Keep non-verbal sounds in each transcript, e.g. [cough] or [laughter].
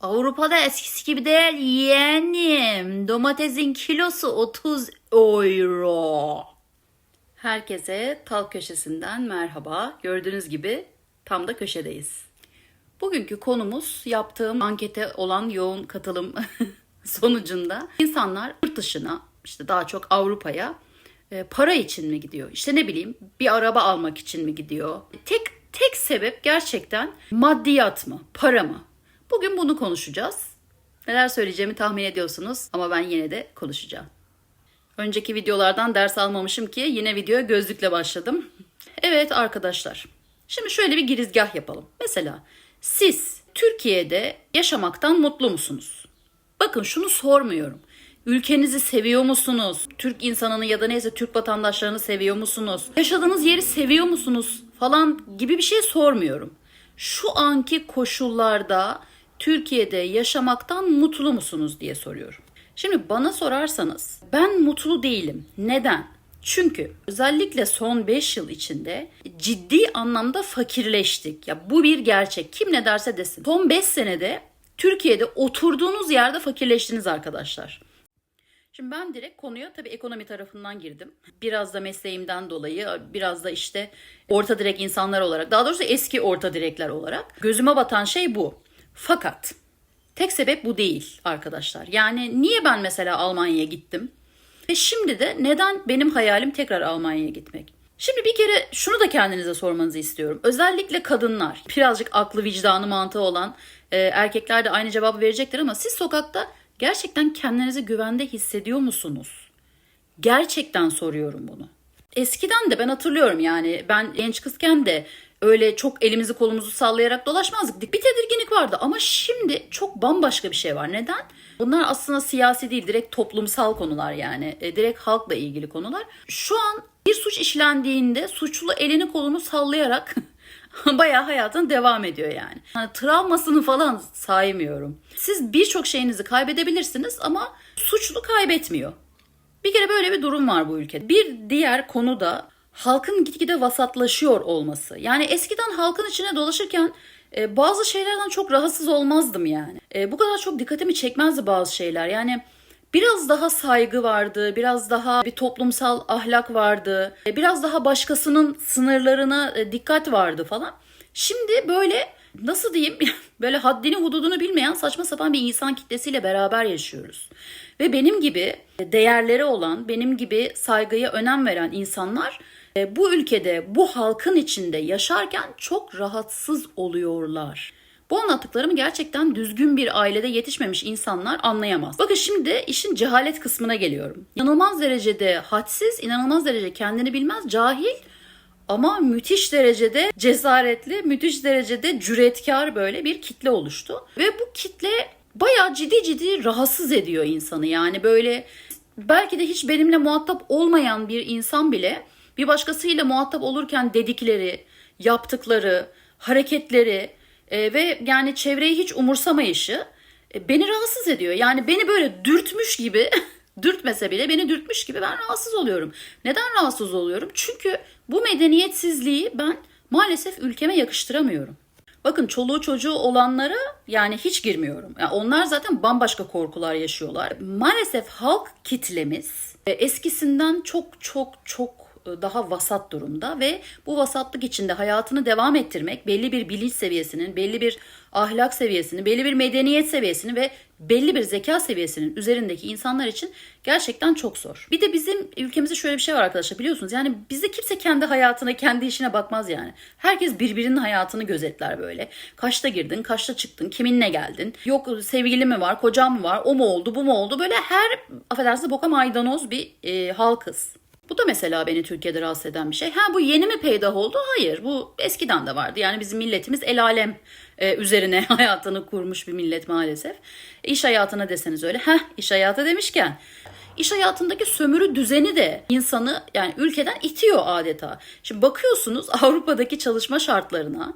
Avrupa'da eskisi gibi değil yeğenim. Domatesin kilosu 30 euro. Herkese Talk Köşesi'nden merhaba. Gördüğünüz gibi tam da köşedeyiz. Bugünkü konumuz yaptığım ankete olan yoğun katılım [laughs] sonucunda insanlar yurt dışına işte daha çok Avrupa'ya e, para için mi gidiyor? İşte ne bileyim bir araba almak için mi gidiyor? Tek tek sebep gerçekten maddiyat mı? Para mı? Bugün bunu konuşacağız. Neler söyleyeceğimi tahmin ediyorsunuz ama ben yine de konuşacağım. Önceki videolardan ders almamışım ki yine videoya gözlükle başladım. Evet arkadaşlar. Şimdi şöyle bir girizgah yapalım. Mesela siz Türkiye'de yaşamaktan mutlu musunuz? Bakın şunu sormuyorum. Ülkenizi seviyor musunuz? Türk insanını ya da neyse Türk vatandaşlarını seviyor musunuz? Yaşadığınız yeri seviyor musunuz? Falan gibi bir şey sormuyorum. Şu anki koşullarda Türkiye'de yaşamaktan mutlu musunuz diye soruyorum. Şimdi bana sorarsanız ben mutlu değilim. Neden? Çünkü özellikle son 5 yıl içinde ciddi anlamda fakirleştik. Ya bu bir gerçek. Kim ne derse desin. Son 5 senede Türkiye'de oturduğunuz yerde fakirleştiniz arkadaşlar. Şimdi ben direkt konuya tabii ekonomi tarafından girdim. Biraz da mesleğimden dolayı, biraz da işte orta direk insanlar olarak, daha doğrusu eski orta direkler olarak gözüme batan şey bu. Fakat tek sebep bu değil arkadaşlar. Yani niye ben mesela Almanya'ya gittim? Ve şimdi de neden benim hayalim tekrar Almanya'ya gitmek? Şimdi bir kere şunu da kendinize sormanızı istiyorum. Özellikle kadınlar, birazcık aklı vicdanı mantığı olan e, erkekler de aynı cevabı verecektir ama siz sokakta gerçekten kendinizi güvende hissediyor musunuz? Gerçekten soruyorum bunu. Eskiden de ben hatırlıyorum yani ben genç kızken de öyle çok elimizi kolumuzu sallayarak dolaşmazdık. Bir tedirginlik vardı ama şimdi çok bambaşka bir şey var. Neden? Bunlar aslında siyasi değil, direkt toplumsal konular yani. E, direkt halkla ilgili konular. Şu an bir suç işlendiğinde suçlu elini kolunu sallayarak [laughs] bayağı hayatına devam ediyor yani. yani. Travmasını falan saymıyorum. Siz birçok şeyinizi kaybedebilirsiniz ama suçlu kaybetmiyor. Bir kere böyle bir durum var bu ülkede. Bir diğer konu da halkın gitgide vasatlaşıyor olması. Yani eskiden halkın içine dolaşırken e, bazı şeylerden çok rahatsız olmazdım yani. E, bu kadar çok dikkatimi çekmezdi bazı şeyler. Yani biraz daha saygı vardı, biraz daha bir toplumsal ahlak vardı, e, biraz daha başkasının sınırlarına e, dikkat vardı falan. Şimdi böyle nasıl diyeyim [laughs] böyle haddini hududunu bilmeyen saçma sapan bir insan kitlesiyle beraber yaşıyoruz. Ve benim gibi değerleri olan, benim gibi saygıya önem veren insanlar e, bu ülkede, bu halkın içinde yaşarken çok rahatsız oluyorlar. Bu anlattıklarımı gerçekten düzgün bir ailede yetişmemiş insanlar anlayamaz. Bakın şimdi işin cehalet kısmına geliyorum. İnanılmaz derecede hadsiz, inanılmaz derece kendini bilmez, cahil ama müthiş derecede cesaretli, müthiş derecede cüretkar böyle bir kitle oluştu. Ve bu kitle bayağı ciddi ciddi rahatsız ediyor insanı. Yani böyle belki de hiç benimle muhatap olmayan bir insan bile bir başkasıyla muhatap olurken dedikleri, yaptıkları, hareketleri e, ve yani çevreyi hiç umursamayışı e, beni rahatsız ediyor. Yani beni böyle dürtmüş gibi [laughs] dürtmese bile beni dürtmüş gibi ben rahatsız oluyorum. Neden rahatsız oluyorum? Çünkü bu medeniyetsizliği ben maalesef ülkeme yakıştıramıyorum. Bakın çoluğu çocuğu olanlara yani hiç girmiyorum. Yani onlar zaten bambaşka korkular yaşıyorlar. Maalesef halk kitlemiz e, eskisinden çok çok çok daha vasat durumda ve bu vasatlık içinde hayatını devam ettirmek belli bir bilinç seviyesinin, belli bir ahlak seviyesinin, belli bir medeniyet seviyesinin ve belli bir zeka seviyesinin üzerindeki insanlar için gerçekten çok zor. Bir de bizim ülkemizde şöyle bir şey var arkadaşlar biliyorsunuz. Yani bizde kimse kendi hayatına, kendi işine bakmaz yani. Herkes birbirinin hayatını gözetler böyle. Kaçta girdin, kaçta çıktın, kiminle geldin? Yok sevgili mi var, kocam mı var, o mu oldu, bu mu oldu? Böyle her affedersiniz boka maydanoz bir e, halkız. Bu da mesela beni Türkiye'de rahatsız eden bir şey. Ha bu yeni mi peydah oldu? Hayır. Bu eskiden de vardı. Yani bizim milletimiz el alem e, üzerine [laughs] hayatını kurmuş bir millet maalesef. İş hayatına deseniz öyle. Heh iş hayatı demişken iş hayatındaki sömürü düzeni de insanı yani ülkeden itiyor adeta. Şimdi bakıyorsunuz [laughs] Avrupa'daki çalışma şartlarına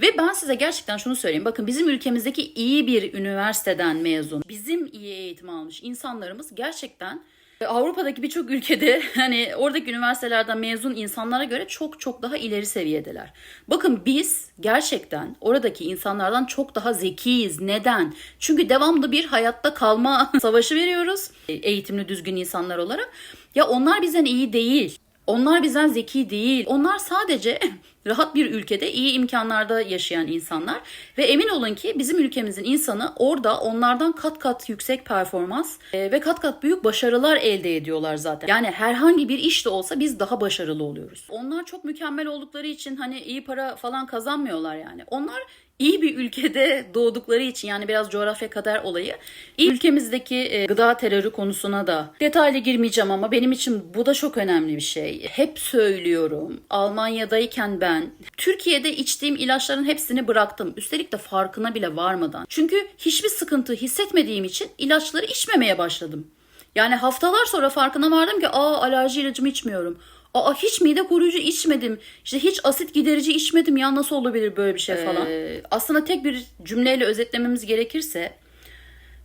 ve ben size gerçekten şunu söyleyeyim. Bakın bizim ülkemizdeki iyi bir üniversiteden mezun, bizim iyi eğitim almış insanlarımız gerçekten Avrupa'daki birçok ülkede [laughs] hani oradaki üniversitelerden mezun insanlara göre çok çok daha ileri seviyedeler. Bakın biz gerçekten oradaki insanlardan çok daha zekiyiz. Neden? Çünkü devamlı bir hayatta kalma [laughs] savaşı veriyoruz eğitimli düzgün insanlar olarak. Ya onlar bizden iyi değil. Onlar bizden zeki değil. Onlar sadece [laughs] rahat bir ülkede iyi imkanlarda yaşayan insanlar ve emin olun ki bizim ülkemizin insanı orada onlardan kat kat yüksek performans e, ve kat kat büyük başarılar elde ediyorlar zaten. Yani herhangi bir iş de olsa biz daha başarılı oluyoruz. Onlar çok mükemmel oldukları için hani iyi para falan kazanmıyorlar yani. Onlar iyi bir ülkede doğdukları için yani biraz coğrafya kadar olayı ülkemizdeki e, gıda terörü konusuna da detaylı girmeyeceğim ama benim için bu da çok önemli bir şey. Hep söylüyorum Almanya'dayken ben Türkiye'de içtiğim ilaçların hepsini bıraktım. Üstelik de farkına bile varmadan. Çünkü hiçbir sıkıntı hissetmediğim için ilaçları içmemeye başladım. Yani haftalar sonra farkına vardım ki aa alerji ilacımı içmiyorum. Aa hiç mide koruyucu içmedim. İşte hiç asit giderici içmedim ya nasıl olabilir böyle bir şey falan. Ee, aslında tek bir cümleyle özetlememiz gerekirse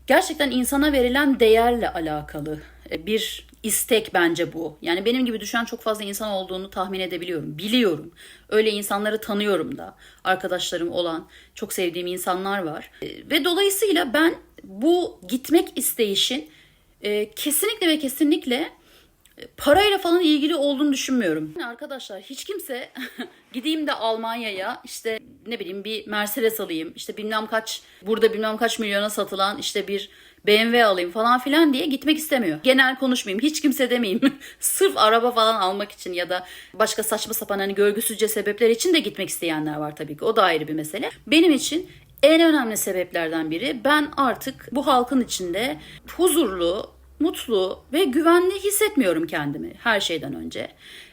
gerçekten insana verilen değerle alakalı bir istek bence bu. Yani benim gibi düşen çok fazla insan olduğunu tahmin edebiliyorum. Biliyorum. Öyle insanları tanıyorum da. Arkadaşlarım olan, çok sevdiğim insanlar var. Ve dolayısıyla ben bu gitmek isteyişin e, kesinlikle ve kesinlikle parayla falan ilgili olduğunu düşünmüyorum. Arkadaşlar hiç kimse [laughs] gideyim de Almanya'ya işte ne bileyim bir Mercedes alayım işte bilmem kaç burada bilmem kaç milyona satılan işte bir BMW alayım falan filan diye gitmek istemiyor. Genel konuşmayayım. Hiç kimse demeyeyim. [laughs] Sırf araba falan almak için ya da başka saçma sapan hani görgüsüzce sebepler için de gitmek isteyenler var tabii ki. O da ayrı bir mesele. Benim için en önemli sebeplerden biri ben artık bu halkın içinde huzurlu, mutlu ve güvenli hissetmiyorum kendimi her şeyden önce.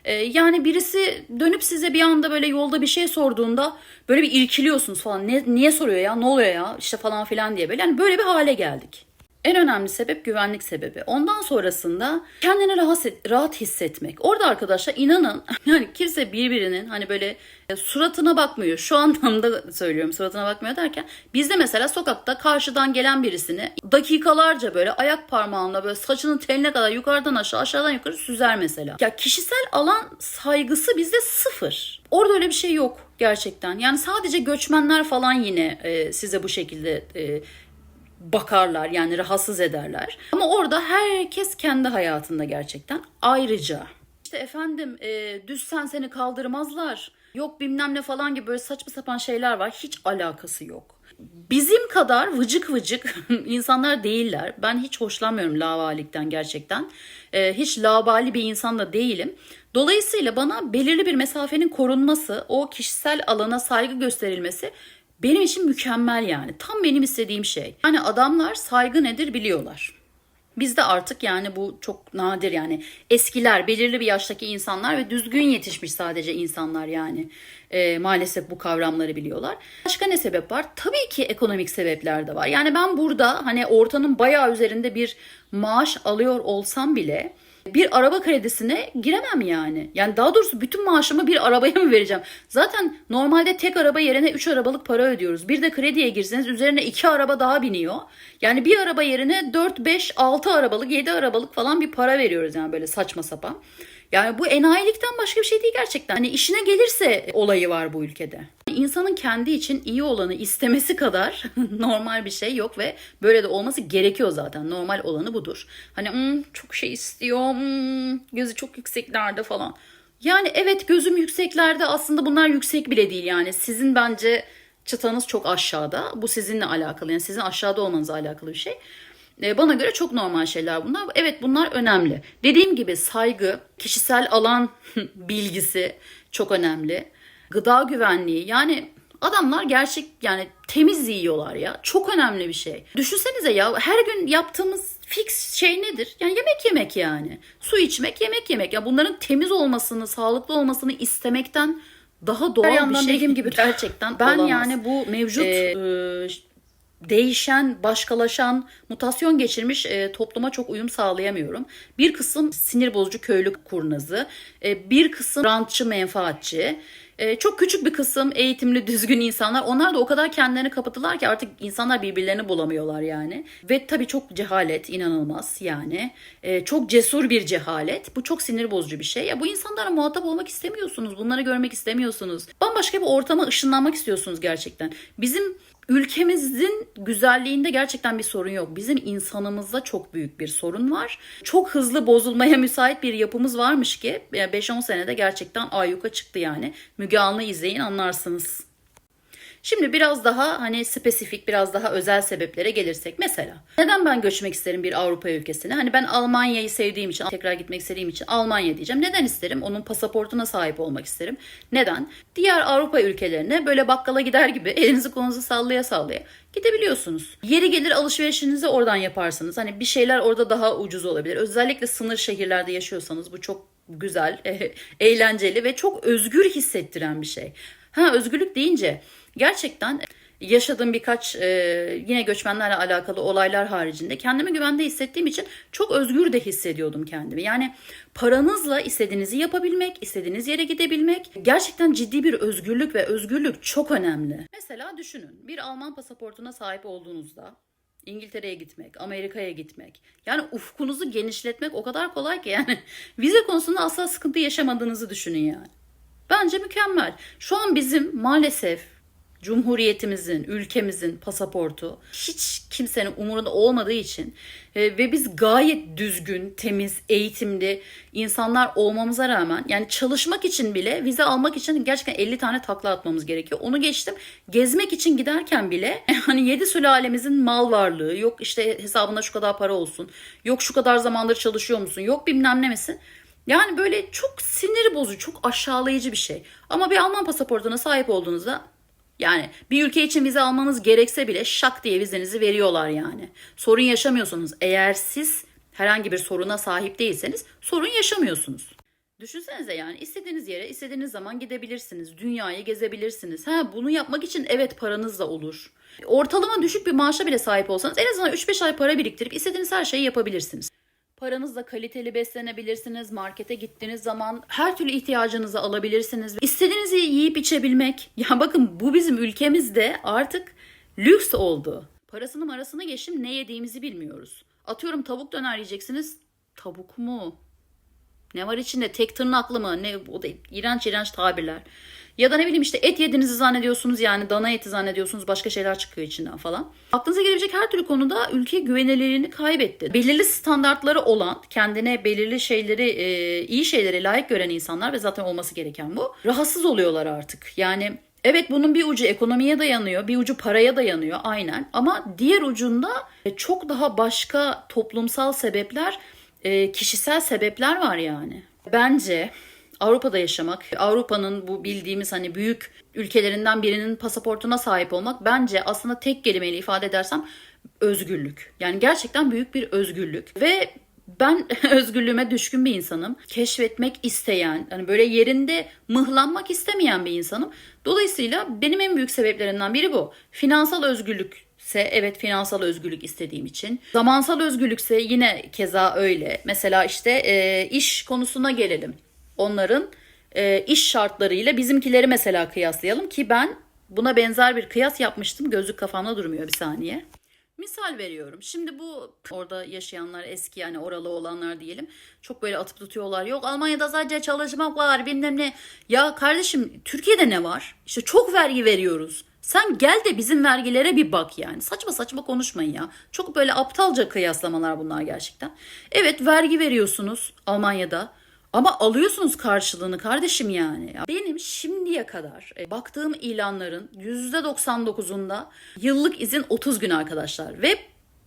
Ee, yani birisi dönüp size bir anda böyle yolda bir şey sorduğunda böyle bir irkiliyorsunuz falan. Ne, niye soruyor ya ne oluyor ya işte falan filan diye böyle. Yani böyle bir hale geldik. En önemli sebep güvenlik sebebi. Ondan sonrasında kendini rahat, rahat hissetmek. Orada arkadaşlar inanın [laughs] yani kimse birbirinin hani böyle e, suratına bakmıyor. Şu anlamda söylüyorum suratına bakmıyor derken bizde mesela sokakta karşıdan gelen birisini dakikalarca böyle ayak parmağında böyle saçının teline kadar yukarıdan aşağı aşağıdan yukarı süzer mesela. Ya kişisel alan saygısı bizde sıfır. Orada öyle bir şey yok gerçekten. Yani sadece göçmenler falan yine e, size bu şekilde e, bakarlar yani rahatsız ederler. Ama orada herkes kendi hayatında gerçekten ayrıca. İşte efendim e, düşsen seni kaldırmazlar. Yok bilmem ne falan gibi böyle saçma sapan şeyler var. Hiç alakası yok. Bizim kadar vıcık vıcık [laughs] insanlar değiller. Ben hiç hoşlanmıyorum lavalikten gerçekten. E, hiç lavali bir insan da değilim. Dolayısıyla bana belirli bir mesafenin korunması, o kişisel alana saygı gösterilmesi benim için mükemmel yani. Tam benim istediğim şey. Yani adamlar saygı nedir biliyorlar. Bizde artık yani bu çok nadir yani eskiler belirli bir yaştaki insanlar ve düzgün yetişmiş sadece insanlar yani e, maalesef bu kavramları biliyorlar. Başka ne sebep var? Tabii ki ekonomik sebepler de var. Yani ben burada hani ortanın bayağı üzerinde bir maaş alıyor olsam bile bir araba kredisine giremem yani. Yani daha doğrusu bütün maaşımı bir arabaya mı vereceğim? Zaten normalde tek araba yerine 3 arabalık para ödüyoruz. Bir de krediye girseniz üzerine 2 araba daha biniyor. Yani bir araba yerine 4, 5, 6 arabalık, 7 arabalık falan bir para veriyoruz yani böyle saçma sapan. Yani bu enayilikten başka bir şey değil gerçekten. Hani işine gelirse olayı var bu ülkede. İnsanın kendi için iyi olanı istemesi kadar [laughs] normal bir şey yok ve böyle de olması gerekiyor zaten. Normal olanı budur. Hani hmm, çok şey istiyor, hmm, gözü çok yükseklerde falan. Yani evet gözüm yükseklerde aslında bunlar yüksek bile değil yani. Sizin bence çıtanız çok aşağıda. Bu sizinle alakalı yani sizin aşağıda olmanızla alakalı bir şey. E, bana göre çok normal şeyler bunlar. Evet bunlar önemli. Dediğim gibi saygı, kişisel alan [laughs] bilgisi çok önemli. Gıda güvenliği yani adamlar gerçek yani temiz yiyorlar ya. Çok önemli bir şey. Düşünsenize ya her gün yaptığımız fix şey nedir? Yani yemek yemek yani. Su içmek, yemek yemek. Ya bunların temiz olmasını, sağlıklı olmasını istemekten daha doğal bir şey. dediğim gibi gerçekten ben olamaz. yani bu mevcut ee, değişen, başkalaşan, mutasyon geçirmiş e, topluma çok uyum sağlayamıyorum. Bir kısım sinir bozucu köylü kurnazı, e, bir kısım rantçı, menfaatçi, çok küçük bir kısım eğitimli, düzgün insanlar. Onlar da o kadar kendilerini kapattılar ki artık insanlar birbirlerini bulamıyorlar yani. Ve tabii çok cehalet, inanılmaz yani. Ee, çok cesur bir cehalet. Bu çok sinir bozucu bir şey. Ya bu insanlara muhatap olmak istemiyorsunuz. Bunları görmek istemiyorsunuz. Bambaşka bir ortama ışınlanmak istiyorsunuz gerçekten. Bizim Ülkemizin güzelliğinde gerçekten bir sorun yok. Bizim insanımızda çok büyük bir sorun var. Çok hızlı bozulmaya [laughs] müsait bir yapımız varmış ki 5-10 senede gerçekten ayyuka çıktı yani. Müge Anlı izleyin anlarsınız. Şimdi biraz daha hani spesifik, biraz daha özel sebeplere gelirsek. Mesela neden ben göçmek isterim bir Avrupa ülkesine? Hani ben Almanya'yı sevdiğim için, tekrar gitmek istediğim için Almanya diyeceğim. Neden isterim? Onun pasaportuna sahip olmak isterim. Neden? Diğer Avrupa ülkelerine böyle bakkala gider gibi [laughs] elinizi kolunuzu sallaya sallaya gidebiliyorsunuz. Yeri gelir alışverişinizi oradan yaparsınız. Hani bir şeyler orada daha ucuz olabilir. Özellikle sınır şehirlerde yaşıyorsanız bu çok güzel, [laughs] eğlenceli ve çok özgür hissettiren bir şey. Ha özgürlük deyince gerçekten yaşadığım birkaç e, yine göçmenlerle alakalı olaylar haricinde kendimi güvende hissettiğim için çok özgür de hissediyordum kendimi. Yani paranızla istediğinizi yapabilmek, istediğiniz yere gidebilmek gerçekten ciddi bir özgürlük ve özgürlük çok önemli. Mesela düşünün bir Alman pasaportuna sahip olduğunuzda İngiltere'ye gitmek, Amerika'ya gitmek. Yani ufkunuzu genişletmek o kadar kolay ki yani [laughs] vize konusunda asla sıkıntı yaşamadığınızı düşünün yani. Bence mükemmel. Şu an bizim maalesef Cumhuriyetimizin, ülkemizin pasaportu hiç kimsenin umurunda olmadığı için e, ve biz gayet düzgün, temiz, eğitimli insanlar olmamıza rağmen yani çalışmak için bile vize almak için gerçekten 50 tane takla atmamız gerekiyor. Onu geçtim. Gezmek için giderken bile [laughs] hani 7 sülalemizin mal varlığı, yok işte hesabında şu kadar para olsun, yok şu kadar zamandır çalışıyor musun, yok bilmem ne misin. Yani böyle çok sinir bozucu, çok aşağılayıcı bir şey. Ama bir Alman pasaportuna sahip olduğunuzda yani bir ülke için vize almanız gerekse bile şak diye vizenizi veriyorlar yani. Sorun yaşamıyorsunuz. Eğer siz herhangi bir soruna sahip değilseniz sorun yaşamıyorsunuz. Düşünsenize yani istediğiniz yere istediğiniz zaman gidebilirsiniz. Dünyayı gezebilirsiniz. Ha bunu yapmak için evet paranız da olur. Ortalama düşük bir maaşa bile sahip olsanız en azından 3-5 ay para biriktirip istediğiniz her şeyi yapabilirsiniz. Paranızla kaliteli beslenebilirsiniz. Markete gittiğiniz zaman her türlü ihtiyacınızı alabilirsiniz. İstediğinizi yiyip içebilmek. [laughs] Ya bakın bu bizim ülkemizde artık lüks oldu. Parasını marasını geçtim ne yediğimizi bilmiyoruz. Atıyorum tavuk döner yiyeceksiniz. Tavuk mu? Ne var içinde? Tek tırnaklı mı? Ne o da iğrenç iğrenç tabirler. Ya da ne bileyim işte et yediğinizi zannediyorsunuz yani dana eti zannediyorsunuz başka şeyler çıkıyor içinden falan. Aklınıza gelebilecek her türlü konuda ülke güvenilirliğini kaybetti. Belirli standartları olan, kendine belirli şeyleri, e, iyi şeyleri layık gören insanlar ve zaten olması gereken bu. Rahatsız oluyorlar artık. Yani Evet bunun bir ucu ekonomiye dayanıyor, bir ucu paraya dayanıyor aynen. Ama diğer ucunda e, çok daha başka toplumsal sebepler, e, kişisel sebepler var yani. Bence Avrupa'da yaşamak, Avrupa'nın bu bildiğimiz hani büyük ülkelerinden birinin pasaportuna sahip olmak bence aslında tek kelimeyle ifade edersem özgürlük. Yani gerçekten büyük bir özgürlük ve ben [laughs] özgürlüğüme düşkün bir insanım. Keşfetmek isteyen, hani böyle yerinde mıhlanmak istemeyen bir insanım. Dolayısıyla benim en büyük sebeplerimden biri bu. Finansal özgürlük ise evet finansal özgürlük istediğim için. Zamansal özgürlükse yine keza öyle. Mesela işte e, iş konusuna gelelim onların e, iş şartlarıyla bizimkileri mesela kıyaslayalım ki ben buna benzer bir kıyas yapmıştım. Gözlük kafamda durmuyor bir saniye. Misal veriyorum. Şimdi bu orada yaşayanlar eski yani oralı olanlar diyelim. Çok böyle atıp tutuyorlar. Yok Almanya'da sadece çalışmak var bilmem ne. Ya kardeşim Türkiye'de ne var? İşte çok vergi veriyoruz. Sen gel de bizim vergilere bir bak yani. Saçma saçma konuşmayın ya. Çok böyle aptalca kıyaslamalar bunlar gerçekten. Evet vergi veriyorsunuz Almanya'da. Ama alıyorsunuz karşılığını kardeşim yani. Benim şimdiye kadar e, baktığım ilanların %99'unda yıllık izin 30 gün arkadaşlar. Ve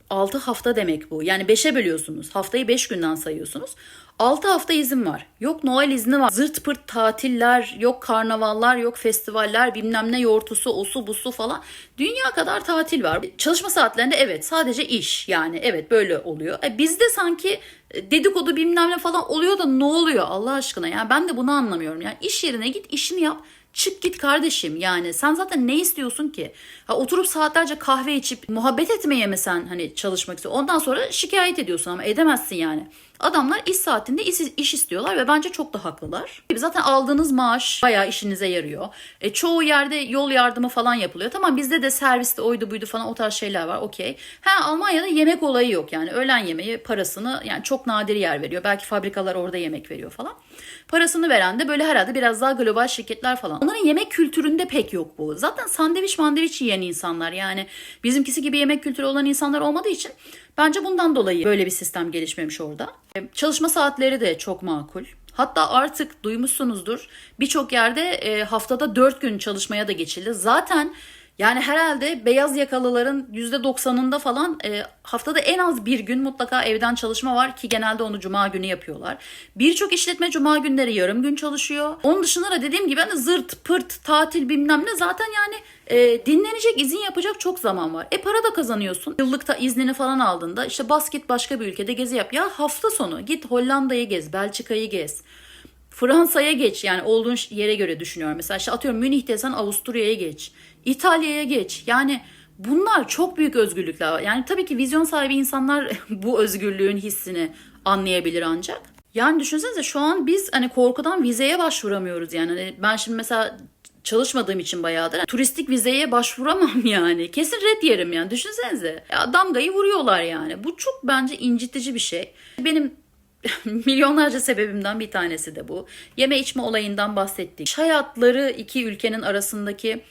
6 hafta demek bu. Yani 5'e bölüyorsunuz. Haftayı 5 günden sayıyorsunuz. 6 hafta izin var. Yok Noel izni var. Zırt pırt tatiller, yok karnavallar, yok festivaller, bilmem ne yortusu, osu busu falan. Dünya kadar tatil var. Çalışma saatlerinde evet sadece iş yani evet böyle oluyor. E bizde sanki dedikodu bilmem ne falan oluyor da ne oluyor Allah aşkına? Yani ben de bunu anlamıyorum. Yani iş yerine git işini yap. Çık git kardeşim yani sen zaten ne istiyorsun ki? Ha, oturup saatlerce kahve içip muhabbet etmeye mi sen hani çalışmak istiyorsun? Ondan sonra şikayet ediyorsun ama edemezsin yani. Adamlar iş saatinde iş, iş istiyorlar ve bence çok da haklılar. Zaten aldığınız maaş bayağı işinize yarıyor. E, çoğu yerde yol yardımı falan yapılıyor. Tamam bizde de serviste oydu buydu falan o tarz şeyler var okey. Ha Almanya'da yemek olayı yok yani öğlen yemeği parasını yani çok nadir yer veriyor. Belki fabrikalar orada yemek veriyor falan. Parasını veren de böyle herhalde biraz daha global şirketler falan. Onların yemek kültüründe pek yok bu. Zaten sandviç mandviç yiyen insanlar yani bizimkisi gibi yemek kültürü olan insanlar olmadığı için bence bundan dolayı böyle bir sistem gelişmemiş orada. E, Çalışma saatleri de çok makul. Hatta artık duymuşsunuzdur birçok yerde e, haftada 4 gün çalışmaya da geçildi. Zaten yani herhalde beyaz yakalıların %90'ında falan e, haftada en az bir gün mutlaka evden çalışma var ki genelde onu cuma günü yapıyorlar. Birçok işletme cuma günleri yarım gün çalışıyor. Onun dışında da dediğim gibi hani zırt pırt tatil bilmem ne zaten yani e, dinlenecek izin yapacak çok zaman var. E para da kazanıyorsun. Yıllıkta iznini falan aldığında işte basket başka bir ülkede gezi yap. Ya hafta sonu git Hollanda'yı gez, Belçika'yı gez. Fransa'ya geç yani olduğun yere göre düşünüyorum. Mesela işte atıyorum Münih'teysen Avusturya'ya geç. İtalya'ya geç. Yani bunlar çok büyük özgürlükler. Yani tabii ki vizyon sahibi insanlar [laughs] bu özgürlüğün hissini anlayabilir ancak. Yani düşünsenize şu an biz hani korkudan vizeye başvuramıyoruz yani. Hani ben şimdi mesela çalışmadığım için bayağıdır. Turistik vizeye başvuramam [laughs] yani. Kesin red yerim yani. Düşünsenize. Ya damgayı vuruyorlar yani. Bu çok bence incitici bir şey. Benim [laughs] milyonlarca sebebimden bir tanesi de bu. Yeme içme olayından bahsettik. Hayatları iki ülkenin arasındaki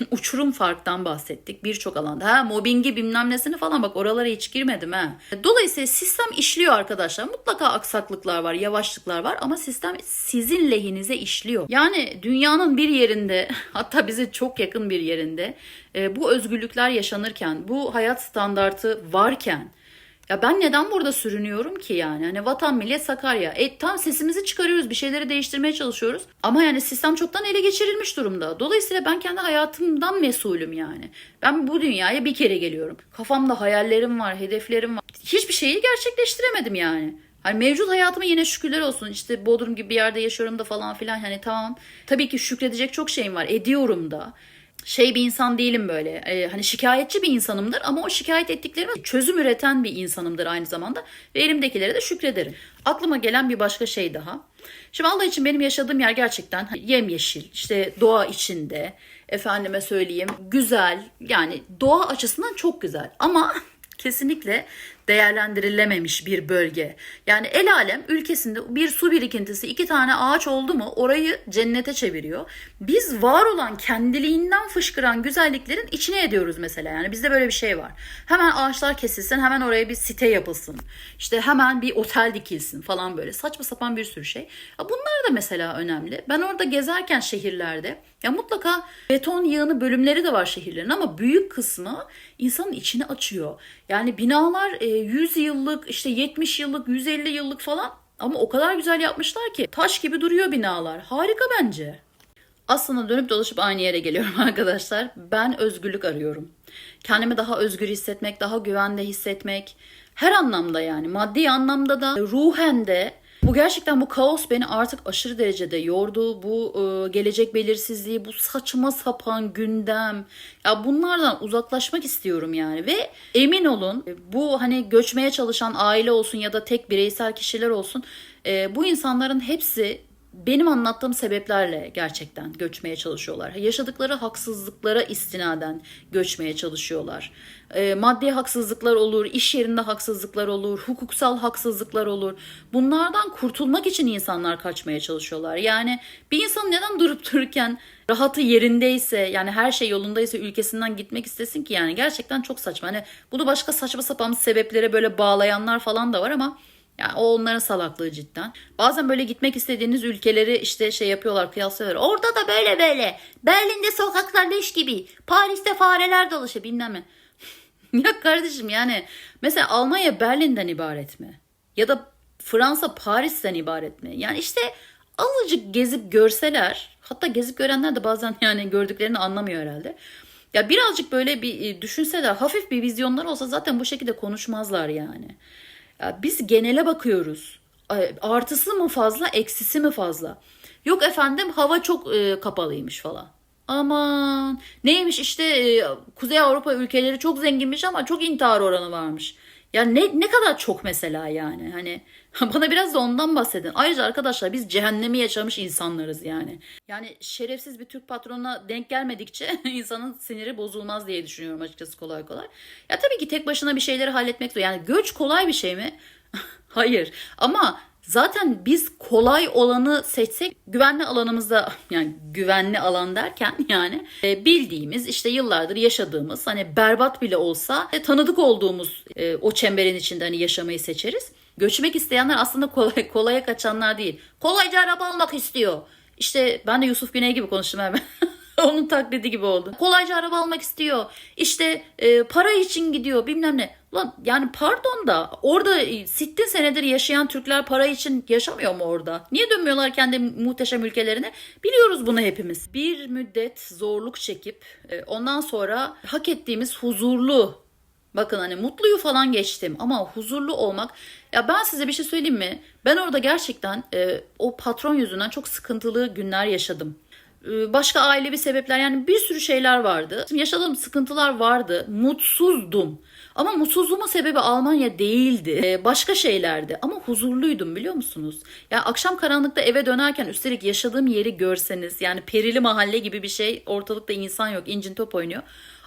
[laughs] uçurum farktan bahsettik birçok alanda. Ha mobbingi bilmem nesini falan bak oralara hiç girmedim ha. Dolayısıyla sistem işliyor arkadaşlar. Mutlaka aksaklıklar var, yavaşlıklar var ama sistem sizin lehinize işliyor. Yani dünyanın bir yerinde [laughs] hatta bize çok yakın bir yerinde e, bu özgürlükler yaşanırken, bu hayat standartı varken ya ben neden burada sürünüyorum ki yani? Hani vatan millet Sakarya. E tam sesimizi çıkarıyoruz, bir şeyleri değiştirmeye çalışıyoruz. Ama yani sistem çoktan ele geçirilmiş durumda. Dolayısıyla ben kendi hayatımdan mesulüm yani. Ben bu dünyaya bir kere geliyorum. Kafamda hayallerim var, hedeflerim var. Hiçbir şeyi gerçekleştiremedim yani. Hani mevcut hayatıma yine şükürler olsun. İşte Bodrum gibi bir yerde yaşıyorum da falan filan. Hani tamam. Tabii ki şükredecek çok şeyim var. Ediyorum da şey bir insan değilim böyle. Ee, hani şikayetçi bir insanımdır ama o şikayet ettiklerime çözüm üreten bir insanımdır aynı zamanda. Ve elimdekilere de şükrederim. Aklıma gelen bir başka şey daha. Şimdi Allah için benim yaşadığım yer gerçekten yemyeşil. işte doğa içinde. Efendime söyleyeyim güzel. Yani doğa açısından çok güzel. Ama [laughs] kesinlikle değerlendirilememiş bir bölge. Yani el alem ülkesinde bir su birikintisi iki tane ağaç oldu mu orayı cennete çeviriyor. Biz var olan kendiliğinden fışkıran güzelliklerin içine ediyoruz mesela. Yani bizde böyle bir şey var. Hemen ağaçlar kesilsin hemen oraya bir site yapılsın. İşte hemen bir otel dikilsin falan böyle saçma sapan bir sürü şey. Bunlar da mesela önemli. Ben orada gezerken şehirlerde ya mutlaka beton yığını bölümleri de var şehirlerin ama büyük kısmı insanın içini açıyor. Yani binalar 100 yıllık, işte 70 yıllık, 150 yıllık falan ama o kadar güzel yapmışlar ki taş gibi duruyor binalar. Harika bence. Aslında dönüp dolaşıp aynı yere geliyorum [laughs] arkadaşlar. Ben özgürlük arıyorum. Kendimi daha özgür hissetmek, daha güvende hissetmek. Her anlamda yani maddi anlamda da ruhen de bu gerçekten bu kaos beni artık aşırı derecede yordu. Bu e, gelecek belirsizliği, bu saçma sapan gündem. Ya bunlardan uzaklaşmak istiyorum yani ve emin olun bu hani göçmeye çalışan aile olsun ya da tek bireysel kişiler olsun e, bu insanların hepsi benim anlattığım sebeplerle gerçekten göçmeye çalışıyorlar. Yaşadıkları haksızlıklara istinaden göçmeye çalışıyorlar. E, maddi haksızlıklar olur, iş yerinde haksızlıklar olur, hukuksal haksızlıklar olur. Bunlardan kurtulmak için insanlar kaçmaya çalışıyorlar. Yani bir insan neden durup dururken rahatı yerindeyse yani her şey yolundaysa ülkesinden gitmek istesin ki yani gerçekten çok saçma. Hani bunu başka saçma sapan sebeplere böyle bağlayanlar falan da var ama yani o onların salaklığı cidden. Bazen böyle gitmek istediğiniz ülkeleri işte şey yapıyorlar kıyaslıyorlar. Orada da böyle böyle. Berlin'de sokaklar leş gibi. Paris'te fareler dolaşıyor bilmem ne. [laughs] ya kardeşim yani mesela Almanya Berlin'den ibaret mi? Ya da Fransa Paris'ten ibaret mi? Yani işte azıcık gezip görseler hatta gezip görenler de bazen [laughs] yani gördüklerini anlamıyor herhalde. Ya birazcık böyle bir e, düşünseler hafif bir vizyonlar olsa zaten bu şekilde konuşmazlar yani. Biz genele bakıyoruz. Artısı mı fazla, eksisi mi fazla? Yok efendim hava çok e, kapalıymış falan. Aman neymiş işte e, Kuzey Avrupa ülkeleri çok zenginmiş ama çok intihar oranı varmış. Ya ne ne kadar çok mesela yani hani bana biraz da ondan bahsedin. Ayrıca arkadaşlar biz cehennemi yaşamış insanlarız yani. Yani şerefsiz bir Türk patronuna denk gelmedikçe [laughs] insanın siniri bozulmaz diye düşünüyorum açıkçası kolay kolay. Ya tabii ki tek başına bir şeyleri halletmek zor. Yani göç kolay bir şey mi? [laughs] Hayır. Ama zaten biz kolay olanı seçsek güvenli alanımızda [laughs] yani güvenli alan derken yani e, bildiğimiz işte yıllardır yaşadığımız hani berbat bile olsa e, tanıdık olduğumuz e, o çemberin içinde hani yaşamayı seçeriz. Göçmek isteyenler aslında kolay [laughs] kolaya kaçanlar değil. Kolayca araba almak istiyor. İşte ben de Yusuf Güney gibi konuştum hemen. [laughs] Onun taklidi gibi oldu. Kolayca araba almak istiyor. İşte e, para için gidiyor bilmem ne. Ulan yani pardon da orada e, sittin senedir yaşayan Türkler para için yaşamıyor mu orada? Niye dönmüyorlar kendi muhteşem ülkelerine? Biliyoruz bunu hepimiz. Bir müddet zorluk çekip e, ondan sonra hak ettiğimiz huzurlu Bakın hani mutluyu falan geçtim ama huzurlu olmak ya ben size bir şey söyleyeyim mi? Ben orada gerçekten e, o patron yüzünden çok sıkıntılı günler yaşadım. Başka ailevi sebepler yani bir sürü şeyler vardı. Şimdi yaşadığım sıkıntılar vardı. Mutsuzdum. Ama mutsuzluğumun sebebi Almanya değildi. E, başka şeylerdi ama huzurluydum biliyor musunuz? Ya akşam karanlıkta eve dönerken üstelik yaşadığım yeri görseniz yani perili mahalle gibi bir şey ortalıkta insan yok incin top oynuyor.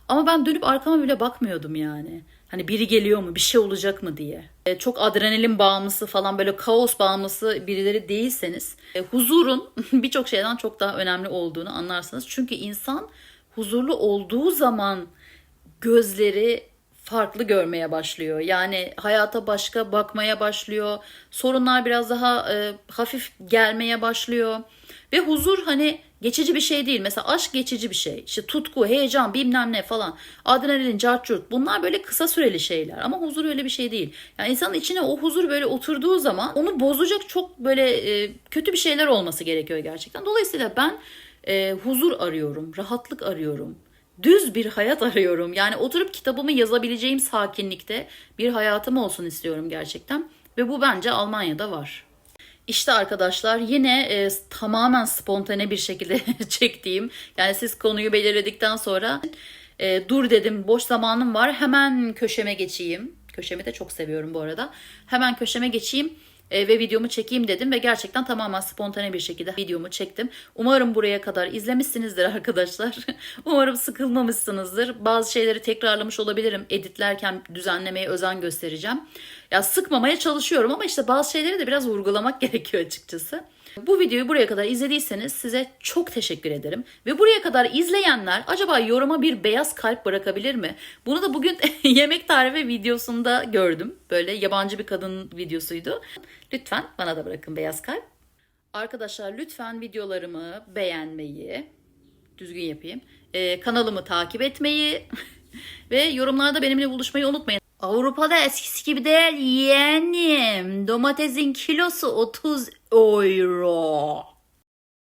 Ama ben dönüp arkama bile bakmıyordum yani. Hani biri geliyor mu, bir şey olacak mı diye. E, çok adrenalin bağımlısı falan böyle kaos bağımlısı birileri değilseniz e, huzurun [laughs] birçok şeyden çok daha önemli olduğunu anlarsınız. Çünkü insan huzurlu olduğu zaman gözleri farklı görmeye başlıyor. Yani hayata başka bakmaya başlıyor. Sorunlar biraz daha e, hafif gelmeye başlıyor. Ve huzur hani geçici bir şey değil. Mesela aşk geçici bir şey. İşte tutku, heyecan, bilmem ne falan. Adrenalin, cartçurt. Bunlar böyle kısa süreli şeyler. Ama huzur öyle bir şey değil. Yani insanın içine o huzur böyle oturduğu zaman onu bozacak çok böyle e, kötü bir şeyler olması gerekiyor gerçekten. Dolayısıyla ben e, huzur arıyorum, rahatlık arıyorum düz bir hayat [laughs] arıyorum. Yani oturup kitabımı yazabileceğim sakinlikte bir hayatım olsun istiyorum gerçekten. Ve bu bence Almanya'da var. İşte arkadaşlar yine e, tamamen spontane bir şekilde [laughs] çektiğim yani siz konuyu belirledikten sonra e, dur dedim boş zamanım var hemen köşeme geçeyim. Köşemi de çok seviyorum bu arada. Hemen köşeme geçeyim e, ve videomu çekeyim dedim ve gerçekten tamamen spontane bir şekilde videomu çektim. Umarım buraya kadar izlemişsinizdir [laughs] arkadaşlar. Umarım sıkılmamışsınızdır. Bazı şeyleri tekrarlamış olabilirim. Editlerken düzenlemeye özen göstereceğim. Ya sıkmamaya çalışıyorum ama işte bazı şeyleri de biraz vurgulamak [laughs] gerekiyor açıkçası. Bu videoyu buraya kadar izlediyseniz size çok teşekkür ederim. Ve buraya kadar izleyenler acaba yoruma bir beyaz kalp bırakabilir mi? Bunu da bugün [laughs] yemek tarifi videosunda gördüm. Böyle yabancı bir kadın videosuydu. Lütfen bana da bırakın beyaz kalp. Arkadaşlar lütfen videolarımı beğenmeyi, düzgün yapayım, ee, kanalımı takip etmeyi [laughs] ve yorumlarda benimle buluşmayı unutmayın. Avrupa'da eskisi gibi değil yeğenim. Domatesin kilosu 30 euro.